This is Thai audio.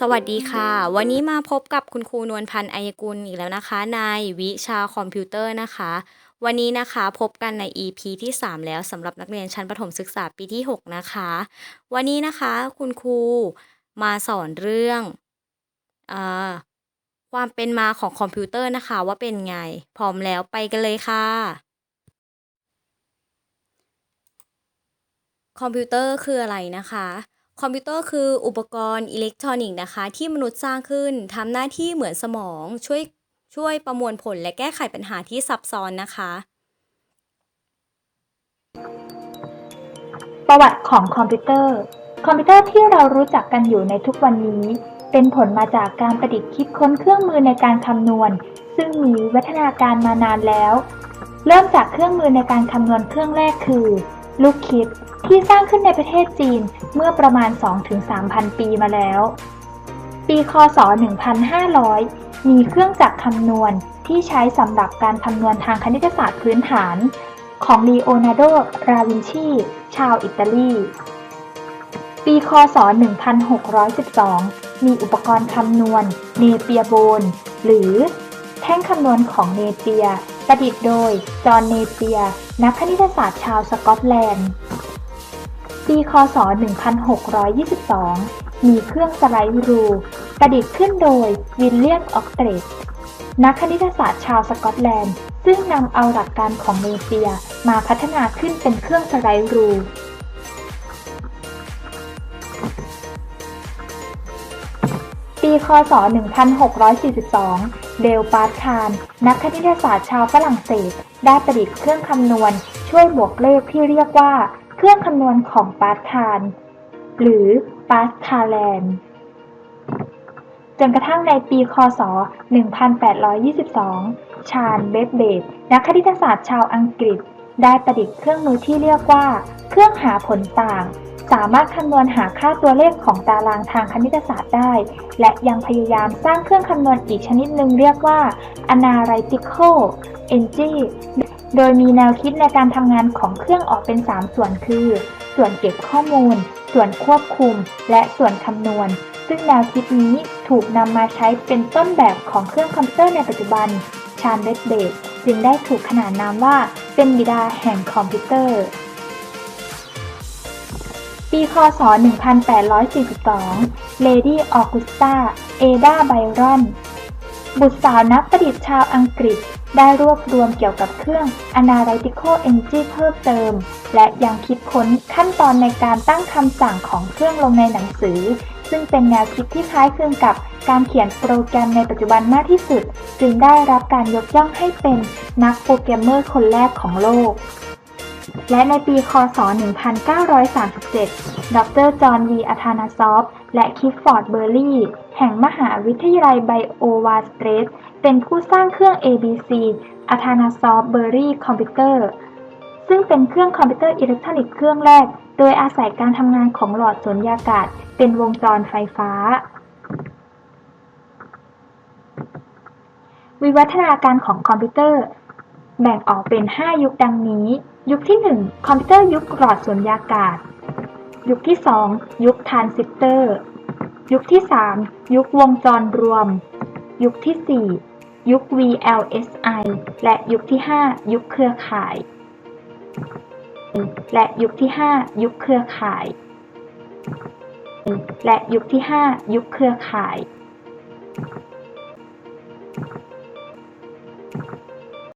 สวัสดีค่ะ วันนี้มาพบกับคุณครูนวลพันธ์อัยกุลอีกแล้วนะคะ ในวิชาคอมพิวเตอร์นะคะ วันนี้นะคะพบกันใน EP ที่ 3 แล้วสำหรับนักเรียนชั้นประถมศึกษาปีที่ 6 นะคะ วันนี้นะคะคุณครูมาสอนเรื่องอความเป็นมาของคอมพิวเตอร์นะคะ ว่าเป็นไง พร้อมแล้วไปกันเลยค่ะ คอมพิวเตอร์คืออะไรนะคะ คอมพิวเตอร์คืออุปกรณ์อิเล็กทรอนิกส์นะคะ ที่มนุษย์สร้างขึ้นทำหน้าที่เหมือนสมอง ช่วยช่วยประมวลผลและแก้ไขปัญหาที่ซับซ้อนนะคะ ประวัติของคอมพิวเตอร์ คอมพิวเตอร์ที่เรารู้จักกันอยู่ในทุกวันนี้ เป็นผลมาจากการประดิษฐ์คิดค้นเครื่องมือในการคำนวณ ซึ่งมีวิวัฒนาการมานานแล้ว เริ่มจากเครื่องมือในการคำนวณเครื่องแรกคือ ลูกคิดที่สร้างขึ้นในประเทศจีนเมื่อประมาณ 2-3,000 ปีมาแล้ว ปีคศ 1500 มีเครื่องจักรคำนวณที่ใช้สำหรับการคำนวณทางคณิตศาสตร์พื้นฐาน ของลีโอนาร์โด ราวินชี ชาวอิตาลี ปีคศ 1612 มีอุปกรณ์คำนวณ เนเปียโบน หรือแท่งคำนวณของเนเปีย ประดิษฐ์โดย จอห์นเนเปียนักคณิตศาสตร์ชาวสกอตแลนด์ ปีคศ 1622 มีเครื่องสไลด์รู ประดิษฐ์ขึ้นโดยวิลเลียมออกเตรดนักคณิตศาสตร์ชาวสกอตแลนด์ ซึ่งนำเอาหลักการของเนเปียมาพัฒนาขึ้นเป็นเครื่องสไลด์รู ปีคศ 1642 เดลปาร์คานนักคณิตศาสตร์ชาวฝรั่งเศส ได้ประดิษฐ์เครื่องคำนวณ ช่วยบวกเลขที่เรียกว่า เครื่องคำนวณของปาร์คานหรือปาร์คาแลนจนกระทั่งในปี คศ 1822 ชาญเบฟเบดนักคณิตศาสตร์ชาวอังกฤษ ได้ประดิษฐ์เครื่องมือที่เรียกว่า เครื่องหาผลต่าง สามารถคำนวณหาค่าตัวเลขของตารางทางคณิตศาสตร์ได้ และยังพยายามสร้างเครื่องคำนวณอีกชนิดหนึ่งเรียกว่า analytical engine โดยมีแนวคิดในการทำงานของเครื่องออกเป็น 3 ส่วนคือ ส่วนเก็บข้อมูล ส่วนควบคุม และส่วนคำนวณ ซึ่งแนวคิดนี้ถูกนำมาใช้เป็นต้นแบบของเครื่องคอมพิวเตอร์ในปัจจุบัน ชาญเบสเบดจึงได้ถูกขนานนามว่าเป็นบิดาแห่งคอมพิวเตอร์ ปีคศ 1842 เลดี้ออกุสตา เอดาไบรอน บุตรสาวนักประดิษฐ์ชาวอังกฤษ ได้รวบรวมเกี่ยวกับเครื่อง Analytical Engine เพิ่มเติม และยังคิดค้นขั้นตอนในการตั้งคำสั่งของเครื่องลงในหนังสือ ซึ่งเป็นแนวคิดที่คล้ายคลึงกับการเขียนโปรแกรมในปัจจุบันมากที่สุด จึงได้รับการยกย่องให้เป็นนักโปรแกรมเมอร์คนแรกของโลก และในปีคศ 1937 ดร จอห์นวีอัธานาซอฟ และคิฟฟอร์ดเบอร์รี่ แห่งมหาวิทยาลัยไบโอวาสเตรส เป็นผู้สร้างเครื่อง ABC อัธานาซอฟเบอร์รี่คอมพิวเตอร์ ซึ่งเป็นเครื่องคอมพิวเตอร์อิเล็กทรอนิกส์เครื่องแรก โดยอาศัยการทำงานของหลอดสุญญากาศ เป็นวงจรไฟฟ้าวิวัฒนาการของคอมพิวเตอร์ แบ่งออกเป็น 5 ยุคดังนี้ ยุคที่ 1 คอมพิวเตอร์ยุคหลอดสุญญากาศ ยุคที่ 2 ยุคทรานซิสเตอร์ ยุคที่ 3 ยุควงจรรวม ยุคที่ 4 ยุค VLSI และยุคที่ 5 ยุคเครือข่าย และยุคที่ 5 ยุคเครือข่าย และยุคที่ 5 ยุคเครือข่าย